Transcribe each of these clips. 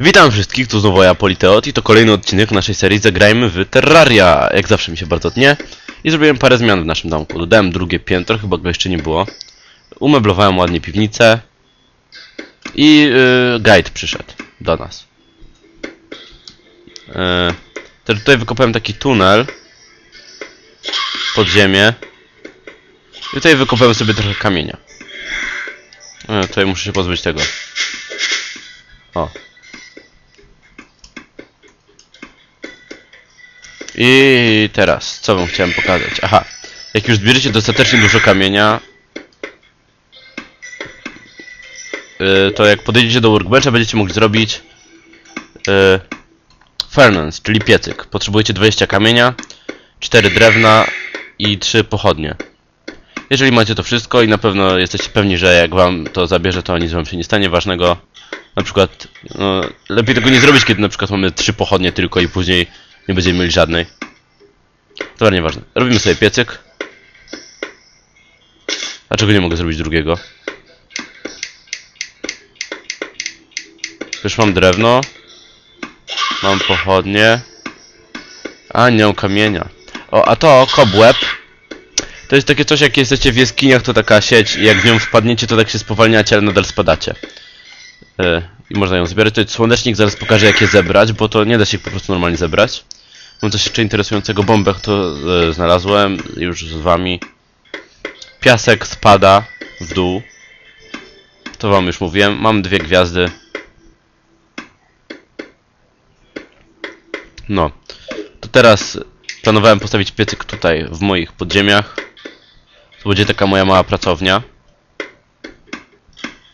Witam wszystkich, tu znowu ja, Politeot i to kolejny odcinek naszej serii Zagrajmy w Terraria. Jak zawsze mi się bardzo tnie i zrobiłem parę zmian w naszym domku. Dodałem drugie piętro, chyba go jeszcze nie było. Umeblowałem ładnie piwnicę i yy, guide przyszedł do nas. Yy, to tutaj wykopałem taki tunel pod ziemię i tutaj wykopałem sobie trochę kamienia. Yy, tutaj muszę się pozbyć tego. O, I teraz, co wam chciałem pokazać? Aha, jak już zbierzecie dostatecznie dużo kamienia, yy, to jak podejdziecie do workbencha, będziecie mogli zrobić yy, furnace, czyli piecyk. Potrzebujecie 20 kamienia, 4 drewna i 3 pochodnie. Jeżeli macie to wszystko i na pewno jesteście pewni, że jak wam to zabierze, to nic wam się nie stanie ważnego. Na przykład, no, lepiej tego nie zrobić, kiedy na przykład mamy 3 pochodnie tylko i później nie będziemy mieli żadnej. To nieważne. Robimy sobie piecyk. Dlaczego nie mogę zrobić drugiego? Już mam drewno. Mam pochodnie. A, nie mam kamienia. O, a to, cobweb. To jest takie coś, jak jesteście w jaskiniach, to taka sieć i jak w nią wpadniecie, to tak się spowalniacie, ale nadal spadacie. Yy, I można ją zbierać. To jest słonecznik, zaraz pokażę jak je zebrać, bo to nie da się po prostu normalnie zebrać. Mam coś jeszcze interesującego, bombę to e, znalazłem już z wami. Piasek spada w dół. To wam już mówiłem. Mam dwie gwiazdy. No. To teraz planowałem postawić piecyk tutaj, w moich podziemiach. To będzie taka moja mała pracownia.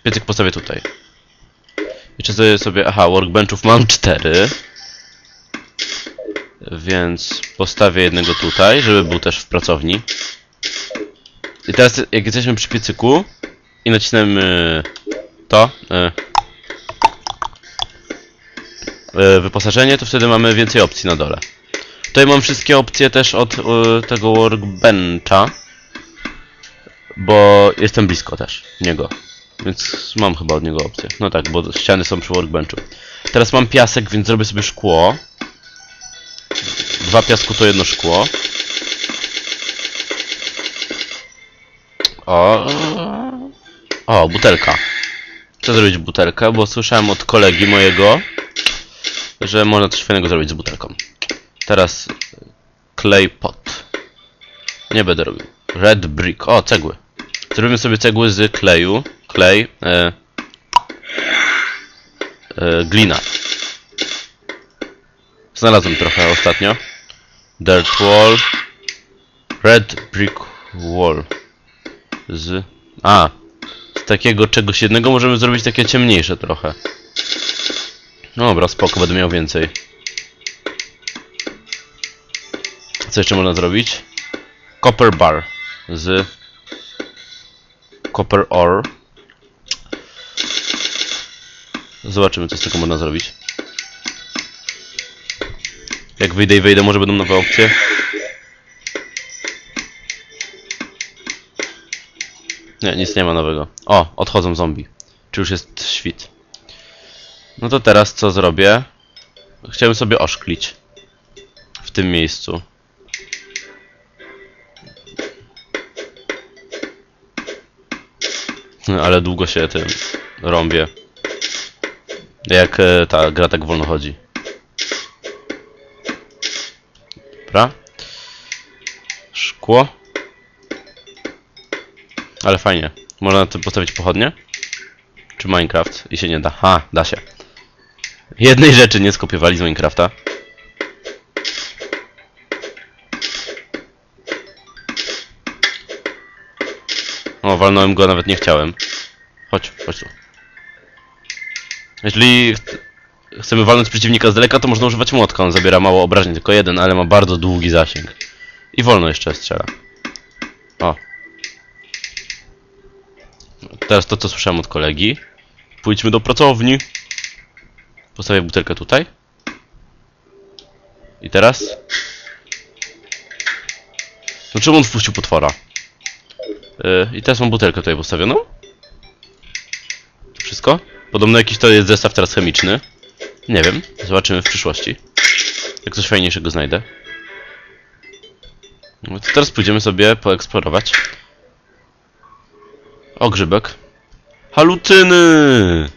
Piecyk postawię tutaj. Jeszcze sobie, sobie aha, workbenchów mam cztery. Więc postawię jednego tutaj, żeby był też w pracowni. I teraz jak jesteśmy przy piecyku i nacisnemy to e, e, wyposażenie, to wtedy mamy więcej opcji na dole. Tutaj mam wszystkie opcje też od e, tego workbencha, bo jestem blisko też niego. Więc mam chyba od niego opcję. No tak, bo ściany są przy workbenchu. Teraz mam piasek, więc zrobię sobie szkło. Dwa piasku to jedno szkło. O. O, butelka. Chcę zrobić butelkę, bo słyszałem od kolegi mojego, że można coś fajnego zrobić z butelką. Teraz clay pot. Nie będę robił. Red brick. O, cegły. Zrobimy sobie cegły z kleju. Klej. E, e, glina. Znalazłem trochę ostatnio. Dirt wall. Red brick wall. Z... A! Z takiego czegoś jednego możemy zrobić takie ciemniejsze trochę. No dobra, spoko, będę miał więcej. Co jeszcze można zrobić? Copper bar. Z... Copper ore. Zobaczymy, co z tego można zrobić. Jak wyjdę i wejdę, może będą nowe opcje. Nie, nic nie ma nowego. O, odchodzą zombie. Czy już jest świt? No to teraz co zrobię? Chciałem sobie oszklić. W tym miejscu. Ale długo się tym rąbię. Jak e, ta gra tak wolno chodzi. Dobra. Szkło. Ale fajnie. Można na tym postawić pochodnie? Czy Minecraft? I się nie da. Ha, da się. Jednej rzeczy nie skopiowali z Minecrafta. O, walnąłem go, nawet nie chciałem. Chodź, chodź tu. Jeżeli chcemy walnąć przeciwnika z daleka, to można używać młotka. On zabiera mało obrażeń, tylko jeden, ale ma bardzo długi zasięg. I wolno jeszcze strzela. O. Teraz to, co słyszałem od kolegi. Pójdźmy do pracowni. Postawię butelkę tutaj. I teraz? No czemu on wpuścił potwora? Yy, I teraz mam butelkę tutaj postawioną. To wszystko? Podobno jakiś to jest zestaw teraz chemiczny. Nie wiem, zobaczymy w przyszłości. Jak coś fajniejszego znajdę. No to teraz pójdziemy sobie poeksplorować. O, grzybek. Halutyny!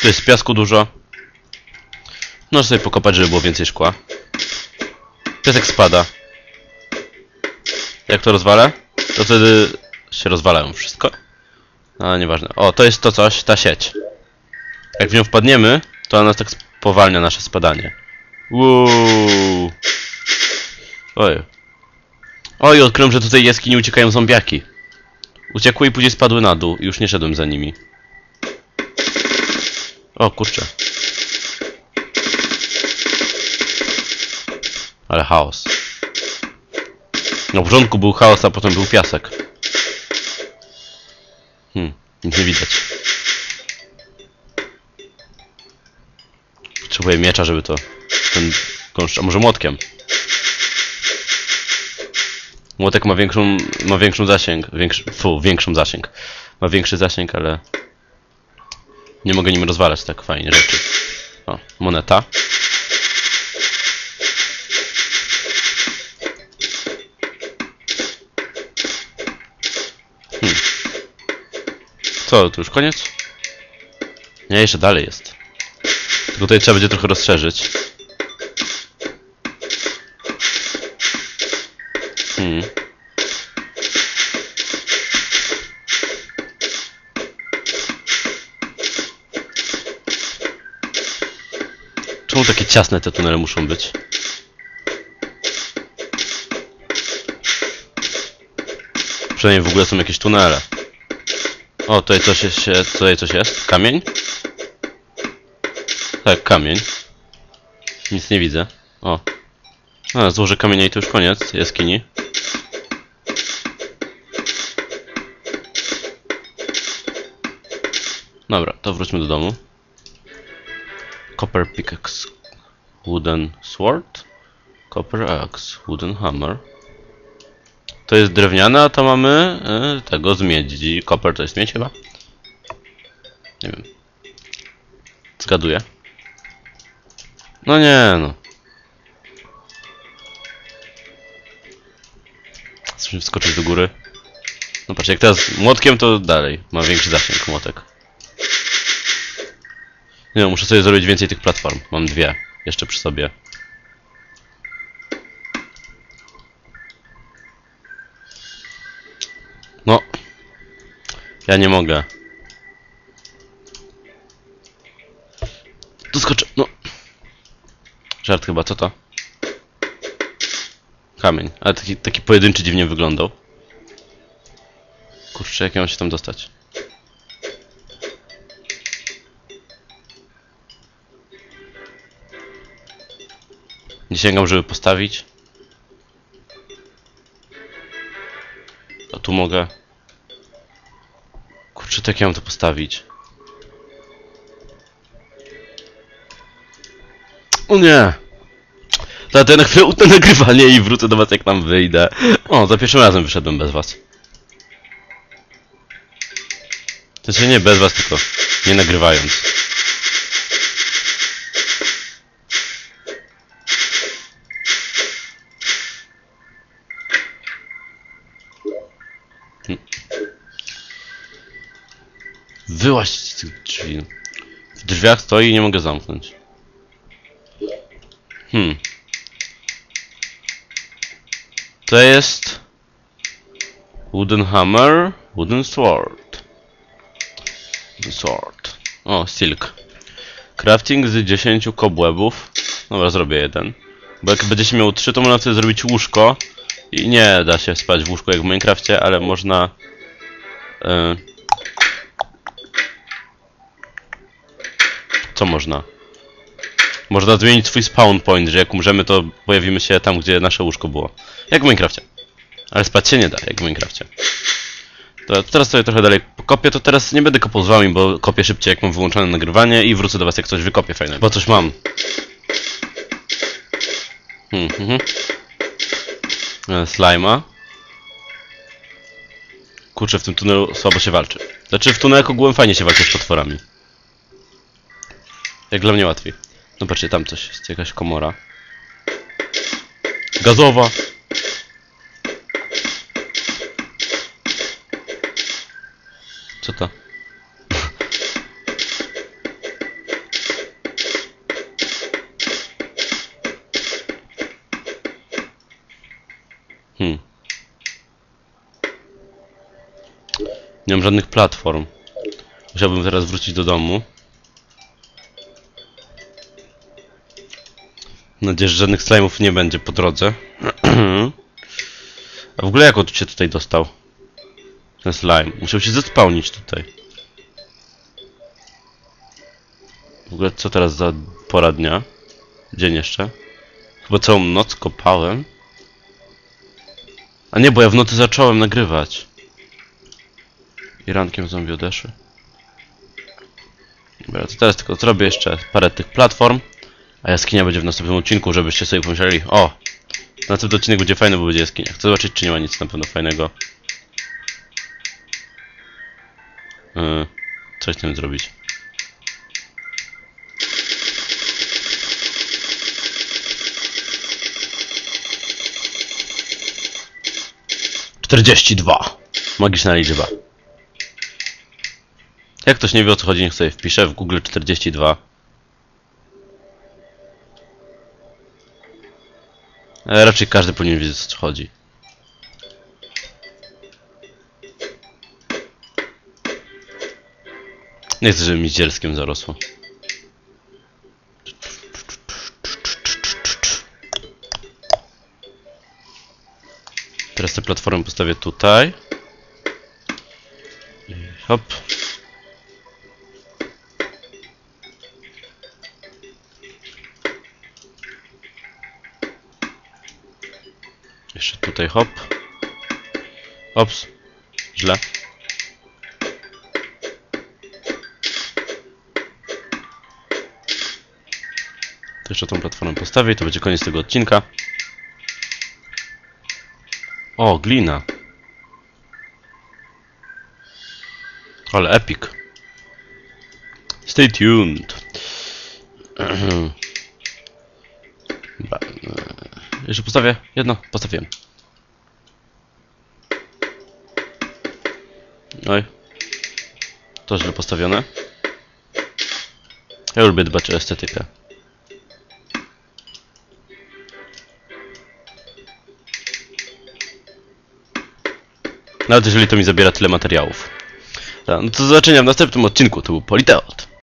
Tu jest piasku dużo. Możesz sobie pokopać, żeby było więcej szkła. Piasek spada. Jak to rozwalę? To wtedy się rozwalają wszystko. No, nieważne. O, to jest to coś, ta sieć. Jak w nią wpadniemy, to ona tak spowalnia nasze spadanie. Uuu. Oj. Oj, odkryłem, że tutaj jaskini uciekają zombiaki. Uciekły i później spadły na dół. i Już nie szedłem za nimi. O, kurczę. Ale chaos. Na początku był chaos, a potem był piasek. Hmm, nic nie widać. Potrzebuję miecza, żeby to... Ten gąszcz, a może młotkiem? Młotek ma większą, ma większą zasięg, większy, fu, większą zasięg. Ma większy zasięg, ale... Nie mogę nim rozwalać tak fajnie rzeczy. O, moneta. Co, to już koniec? Nie, jeszcze dalej jest. Tylko tutaj trzeba będzie trochę rozszerzyć. Hmm. Czemu takie ciasne te tunele muszą być? Przynajmniej w ogóle są jakieś tunele. O, tutaj coś jest, tutaj coś jest. Kamień? Tak, kamień. Nic nie widzę. O. A, złożę kamienia i to już koniec jaskini. Dobra, to wróćmy do domu. Copper pickaxe. Wooden sword. Copper axe. Wooden hammer. To jest drewniane, a to mamy y, tego z miedzi. Copper to jest miedź chyba? Nie wiem. Zgaduję. No nie no. Chcesz wskoczyć do góry? No patrz, jak teraz młotkiem to dalej. Ma większy zasięg młotek. Nie no, muszę sobie zrobić więcej tych platform. Mam dwie. Jeszcze przy sobie. Ja nie mogę. Tu skoczę. No. Żart chyba, co to? Kamień. Ale taki, taki pojedynczy dziwnie wyglądał. Kurczę, jak ja mam się tam dostać? Nie sięgam, żeby postawić. A tu mogę. Kurczę, tak ja mam to postawić. O nie! To ja na chwilę utnę nagrywanie i wrócę do was jak tam wyjdę. O, za pierwszym razem wyszedłem bez was. To się nie bez was, tylko nie nagrywając. Wyłaź z tych drzwi. W drzwiach stoi i nie mogę zamknąć. Hmm. To jest... Wooden hammer, wooden sword. Sword. O, silk. Crafting z 10 kobłębów. Dobra, zrobię jeden. Bo jak będziecie miał 3, to można sobie zrobić łóżko. I nie da się spać w łóżku jak w Minecrafcie, ale można... e, Co można? Można zmienić swój spawn point, że jak umrzemy, to pojawimy się tam, gdzie nasze łóżko było. Jak w Minecrafcie. Ale spać się nie da, jak w Minecrafcie. To teraz sobie trochę dalej pokopię, to teraz nie będę kopał z wami, bo kopię szybciej, jak mam wyłączone nagrywanie i wrócę do was, jak coś wykopię fajnego. Bo coś mam. Hmm, mhm. E, Slima. Kurczę, w tym tunelu słabo się walczy. Znaczy w tunelku ogółem fajnie się walczy z potworami. Jak dla mnie łatwiej. No patrzcie, tam coś jest, jakaś komora. Gazowa! Co to? Hmm. Nie mam żadnych platform. Musiałbym teraz wrócić do domu. Mam nadzieję, że żadnych slime'ów nie będzie po drodze. A w ogóle jak on się tutaj dostał? Ten slime. Musiał się zespałnić tutaj. W ogóle co teraz za pora dnia? Dzień jeszcze? Chyba całą noc kopałem. A nie, bo ja w nocy zacząłem nagrywać. I rankiem zombie odeszły. Dobra, to teraz tylko zrobię jeszcze parę tych platform. A jaskinia będzie w następnym odcinku, żebyście sobie pomyśleli, o! Następny odcinek będzie fajny, bo będzie jaskinia. Chcę zobaczyć, czy nie ma nic na pewno fajnego. Yy, coś z tym zrobić. Czterdzieści dwa. Magiczna liczba. Jak ktoś nie wie o co chodzi, niech sobie wpisze w Google 42. Raczej każdy powinien wiedzieć o co chodzi. Nie chcę, żeby mi zielskiem zarosło. Teraz tę platformę postawię tutaj. Hop. Jeszcze tutaj hop. Ops. Źle. To jeszcze tą platformę postawię i to będzie koniec tego odcinka. O, glina. Ale epic. Stay tuned. E, Jeszcze postawię jedno, postawiłem. Oj. To źle postawione. Ja lubię dbać o estetykę. Nawet jeżeli to mi zabiera tyle materiałów. Tak, no do zobaczenia w następnym odcinku. To był Politeot.